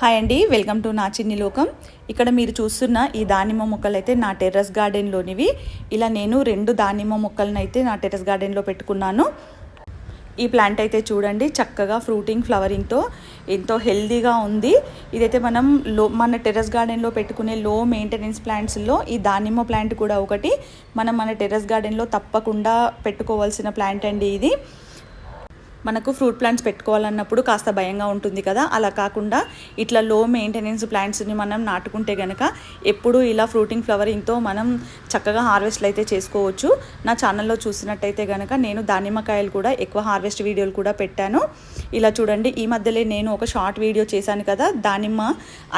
Hi అండి welcome to నా చిన్ని లోకం. ఇక్కడ మీరు చూస్తున్న ఈ దానిమ్మ మొక్కలు అయితే నా టెర్రస్ గార్డెన్లోనివి. ఇలా నేను రెండు దానిమ్మ మొక్కలను అయితే నా టెర్రస్ గార్డెన్లో పెట్టుకున్నాను. ఈ ప్లాంట్ అయితే చూడండి చక్కగా ఫ్రూటింగ్ ఫ్లవరింగ్తో ఎంతో హెల్దీగా ఉంది. ఇదైతే మనం లో మన టెర్రస్ గార్డెన్లో పెట్టుకునే లో మెయింటెనెన్స్ ప్లాంట్స్లో ఈ దానిమ్మ ప్లాంట్ కూడా ఒకటి. మనం మన టెర్రస్ గార్డెన్లో తప్పకుండా పెట్టుకోవాల్సిన ప్లాంట్ అండి ఇది. మనకు ఫ్రూట్ ప్లాంట్స్ పెట్టుకోవాలన్నప్పుడు కాస్త భయంగా ఉంటుంది కదా. అలా కాకుండా ఇట్లా లో మెయింటెనెన్స్ ప్లాంట్స్ని మనం నాటుకుంటే కనుక ఎప్పుడు ఇలా ఫ్రూటింగ్ ఫ్లవరింగ్తో మనం చక్కగా హార్వెస్ట్లు అయితే చేసుకోవచ్చు. నా ఛానల్లో చూసినట్టయితే కనుక నేను దానిమ్మకాయలు కూడా ఎక్కువ హార్వెస్ట్ వీడియోలు కూడా పెట్టాను. ఇలా చూడండి ఈ మధ్యలో నేను ఒక షార్ట్ వీడియో చేశాను కదా దానిమ్మ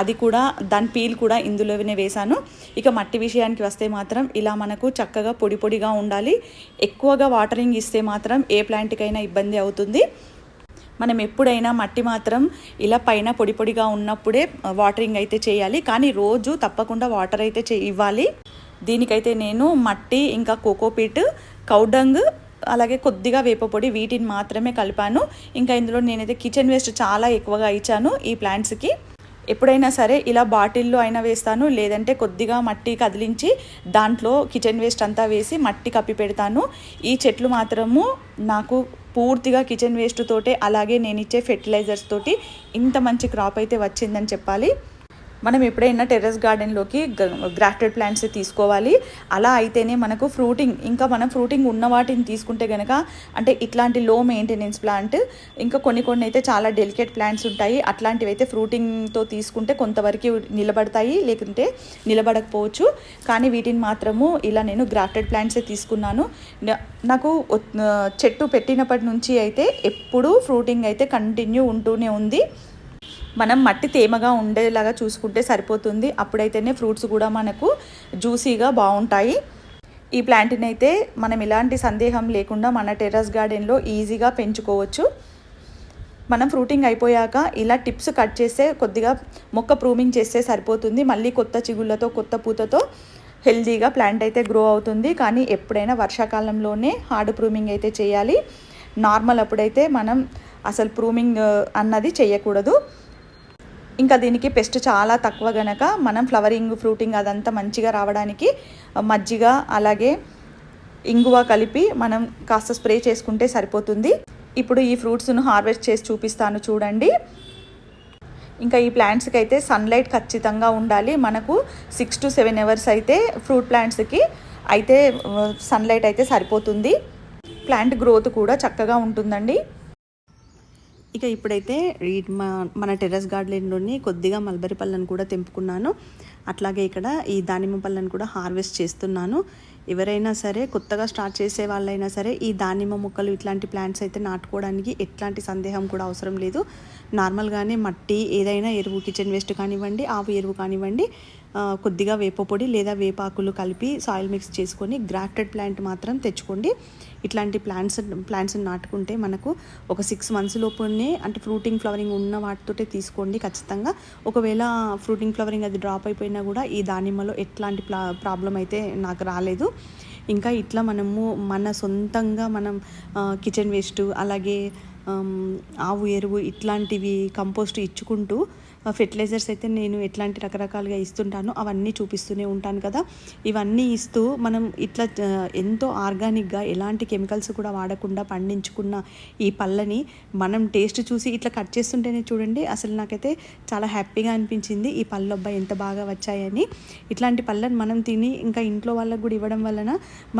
అది కూడా దాని పీల్ కూడా ఇందులోనే వేశాను. ఇక మట్టి విషయానికి వస్తే మాత్రం ఇలా మనకు చక్కగా పొడి పొడిగా ఉండాలి. ఎక్కువగా వాటరింగ్ ఇస్తే మాత్రం ఏ ప్లాంట్కైనా ఇబ్బంది అవుతుంది. మనం ఎప్పుడైనా మట్టి మాత్రం ఇలా పైన పొడి పొడిగా ఉన్నప్పుడే వాటరింగ్ అయితే చేయాలి. కానీ రోజు తప్పకుండా వాటర్ అయితే చే ఇవ్వాలి. దీనికైతే నేను మట్టి ఇంకా కోకోపీట్ కౌడంగ్ అలాగే కొద్దిగా వేపపొడి వీటిని మాత్రమే కలిపాను. ఇంకా ఇందులో నేనైతే కిచెన్ వేస్ట్ చాలా ఎక్కువగా ఇచ్చాను ఈ ప్లాంట్స్కి. ఎప్పుడైనా సరే ఇలా బాటిల్లో అయినా వేస్తాను లేదంటే కొద్దిగా మట్టి కదిలించి దాంట్లో కిచెన్ వేస్ట్ అంతా వేసి మట్టి కప్పి పెడతాను. ఈ చెట్లు మాత్రము నాకు పూర్తిగా కిచెన్ వేస్ట్ తోటే అలాగే నేను ఇచ్చే ఫెర్టిలైజర్స్ తోటి ఇంత మంచి క్రాప్ అయితే వచ్చిందని చెప్పాలి. మనం ఎప్పుడైనా టెర్రస్ గార్డెన్లోకి గ్రాఫ్టెడ్ ప్లాంట్స్ తీసుకోవాలి. అలా అయితేనే మనకు ఫ్రూటింగ్ ఇంకా మనం ఫ్రూటింగ్ ఉన్న వాటిని తీసుకుంటే కనుక అంటే ఇట్లాంటి లో మెయింటెనెన్స్ ప్లాంట్ ఇంకా కొన్ని కొన్ని అయితే చాలా డెలికేట్ ప్లాంట్స్ ఉంటాయి. అట్లాంటివి అయితే ఫ్రూటింగ్తో తీసుకుంటే కొంతవరకు నిలబడతాయి లేకుంటే నిలబడకపోవచ్చు. కానీ వీటిని మాత్రము ఇలా నేను గ్రాఫ్టెడ్ ప్లాంట్సే తీసుకున్నాను. నాకు చెట్టు పెట్టినప్పటి నుంచి అయితే ఎప్పుడూ ఫ్రూటింగ్ అయితే కంటిన్యూ ఉంటూనే ఉంది. మనం మట్టి తేమగా ఉండేలాగా చూసుకుంటే సరిపోతుంది. అప్పుడైతేనే ఫ్రూట్స్ కూడా మనకు జ్యూసీగా బాగుంటాయి. ఈ ప్లాంట్ని అయితే మనం ఎలాంటి సందేహం లేకుండా మన టెర్రస్ గార్డెన్లో ఈజీగా పెంచుకోవచ్చు. మనం ఫ్రూటింగ్ అయిపోయాక ఇలా టిప్స్ కట్ చేస్తే కొద్దిగా మొక్క ప్రూమింగ్ చేస్తే సరిపోతుంది. మళ్ళీ కొత్త చిగుళ్ళతో కొత్త పూతతో హెల్దీగా ప్లాంట్ అయితే గ్రో అవుతుంది. కానీ ఎప్పుడైనా వర్షాకాలంలోనే హార్డ్ ప్రూమింగ్ అయితే చేయాలి. నార్మల్ అప్పుడైతే మనం అసలు ప్రూమింగ్ అన్నది చేయకూడదు. ఇంకా దీనికి పెస్ట్ చాలా తక్కువ గనక మనం ఫ్లవరింగ్ ఫ్రూటింగ్ అదంతా మంచిగా రావడానికి మజ్జిగ అలాగే ఇంగువ కలిపి మనం కాస్త స్ప్రే చేసుకుంటే సరిపోతుంది. ఇప్పుడు ఈ ఫ్రూట్స్ను హార్వెస్ట్ చేసి చూపిస్తాను చూడండి. ఇంకా ఈ ప్లాంట్స్కి అయితే సన్లైట్ ఖచ్చితంగా ఉండాలి. మనకు సిక్స్ టు సెవెన్ అవర్స్ అయితే ఫ్రూట్ ప్లాంట్స్కి అయితే సన్లైట్ అయితే సరిపోతుంది. ప్లాంట్ గ్రోత్ కూడా చక్కగా ఉంటుందండి. ఇక ఇప్పుడైతే మన టెర్రస్ గార్డెన్లోని కొద్దిగా మల్బరీ పళ్ళను కూడా తెంపుకున్నాను. అట్లాగే ఇక్కడ ఈ దానిమ్మ పళ్ళను కూడా హార్వెస్ట్ చేస్తున్నాను. ఎవరైనా సరే కొత్తగా స్టార్ట్ చేసే వాళ్ళైనా సరే ఈ దానిమ్మ మొక్కలు ఇట్లాంటి ప్లాంట్స్ అయితే నాటుకోవడానికి ఎట్లాంటి సందేహం కూడా అవసరం లేదు. నార్మల్గానే మట్టి ఏదైనా ఎరువు కిచెన్ వేస్ట్ కానివ్వండి ఆవు ఎరువు కానివ్వండి కొద్దిగా వేపపొడి లేదా వేపాకులు కలిపి సాయిల్ మిక్స్ చేసుకొని గ్రాఫ్టెడ్ ప్లాంట్ మాత్రం తెచ్చుకోండి. ఇట్లాంటి ప్లాంట్స్ ప్లాంట్స్ నాటుకుంటే మనకు ఒక సిక్స్ మంత్స్ లోపునే అంటే ఫ్రూటింగ్ ఫ్లవరింగ్ ఉన్న వాటితోటే తీసుకోండి ఖచ్చితంగా. ఒకవేళ ఫ్రూటింగ్ ఫ్లవరింగ్ అది డ్రాప్ అయిపోయినా కూడా ఈ దానిమ్మలో ఎట్లాంటి ప్రాబ్లం అయితే నాకు రాలేదు. ఇంకా ఇట్లా మనము మన సొంతంగా మనం కిచెన్ వేస్ట్ అలాగే ఆవు ఎరువు ఇట్లాంటివి కంపోస్ట్ ఇచ్చుకుంటూ ఫెర్టిలైజర్స్ అయితే నేను ఎట్లాంటి రకరకాలుగా ఇస్తుంటానో అవన్నీ చూపిస్తూనే ఉంటాను కదా. ఇవన్నీ ఇస్తూ మనం ఇట్లా ఎంతో ఆర్గానిక్గా ఎలాంటి కెమికల్స్ కూడా వాడకుండా పండించుకున్న ఈ పళ్ళని మనం టేస్ట్ చూసి ఇట్లా కట్ చేస్తుంటేనే చూడండి అసలు నాకైతే చాలా హ్యాపీగా అనిపించింది ఈ పళ్ళు అబ్బాయి ఎంత బాగా వచ్చాయని. ఇట్లాంటి పళ్ళని మనం తిని ఇంకా ఇంట్లో వాళ్ళకు కూడా ఇవ్వడం వలన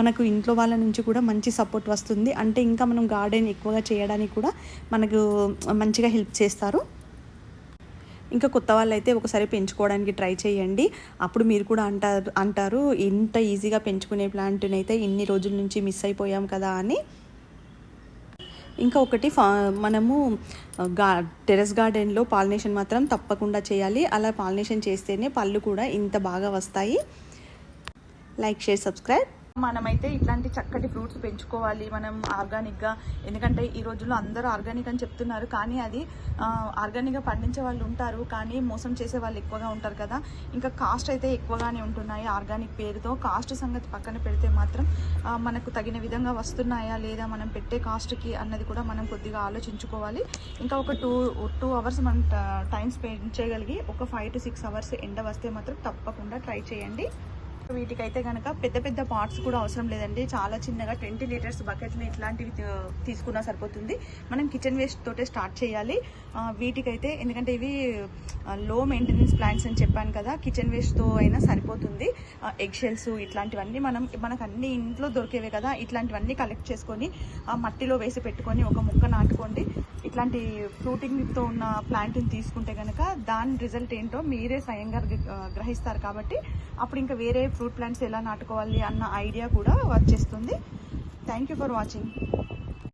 మనకు ఇంట్లో వాళ్ళ నుంచి కూడా మంచి సపోర్ట్ వస్తుంది. అంటే ఇంకా మనం గార్డెన్ ఎక్కువగా చేయడానికి కూడా మనకు మంచిగా హెల్ప్ చేస్తారు. ఇంకా కొత్త వాళ్ళు అయితే ఒకసారి పెంచుకోవడానికి ట్రై చేయండి. అప్పుడు మీరు కూడా అంటారు అంటారు ఇంత ఈజీగా పెంచుకునే ప్లాంట్ని అయితే ఇన్ని రోజుల నుంచి మిస్ అయిపోయాం కదా అని. ఇంకా ఒకటి ఫా మనము గా టెరెస్ గార్డెన్లో పాలినేషన్ మాత్రం తప్పకుండా చేయాలి. అలా పాలినేషన్ చేస్తేనే పళ్ళు కూడా ఇంత బాగా వస్తాయి. Like share subscribe. మనమైతే ఇట్లాంటి చక్కటి ఫ్రూట్స్ పెంచుకోవాలి మనం ఆర్గానిక్గా. ఎందుకంటే ఈ రోజుల్లో అందరూ ఆర్గానిక్ అని చెప్తున్నారు కానీ అది ఆర్గానిక్గా పండించే వాళ్ళు ఉంటారు కానీ మోసం చేసే వాళ్ళు ఎక్కువగా ఉంటారు కదా. ఇంకా కాస్ట్ అయితే ఎక్కువగానే ఉంటున్నాయి ఆర్గానిక్ పేరుతో. కాస్ట్ సంగతి పక్కన పెడితే మాత్రం మనకు తగిన విధంగా వస్తున్నాయా లేదా మనం పెట్టే కాస్ట్కి అన్నది కూడా మనం కొద్దిగా ఆలోచించుకోవాలి. ఇంకా ఒక టూ టూ అవర్స్ మనం టైం స్పెండ్ చేయగలిగి ఒక ఫైవ్ టు సిక్స్ అవర్స్ ఎండ వస్తే మాత్రం తప్పకుండా ట్రై చేయండి. వీటికైతే కనుక పెద్ద పెద్ద పార్ట్స్ కూడా అవసరం లేదండి. చాలా చిన్నగా ట్వంటీ లీటర్స్ బకెట్లు ఇట్లాంటివి తీసుకున్నా సరిపోతుంది. మనం కిచెన్ వేస్ట్ తోటే స్టార్ట్ చేయాలి. వీటికైతే ఎందుకంటే ఇవి లో మెయింటెనెన్స్ ప్లాంట్స్ అని చెప్పాను కదా కిచెన్ వేస్ట్తో అయినా సరిపోతుంది. ఎగ్ షెల్స్ ఇట్లాంటివన్నీ మనం మనకు అన్ని ఇంట్లో దొరికేవే కదా ఇట్లాంటివన్నీ కలెక్ట్ చేసుకొని ఆ మట్టిలో వేసి పెట్టుకొని ఒక ముక్క నాటుకోండి. ఇట్లాంటి ఫ్రూటింగ్తో ఉన్న ప్లాంట్ని తీసుకుంటే కనుక దాని రిజల్ట్ ఏంటో మీరే స్వయంగా గ్రహిస్తారు కాబట్టి అప్పుడు ఇంకా వేరే ఫ్రూట్ ప్లాంట్స్ ఎలా నాటుకోవాలి అన్న ఐడియా కూడా వచ్చేస్తుంది థ్యాంక్ యూ ఫర్ వాచింగ్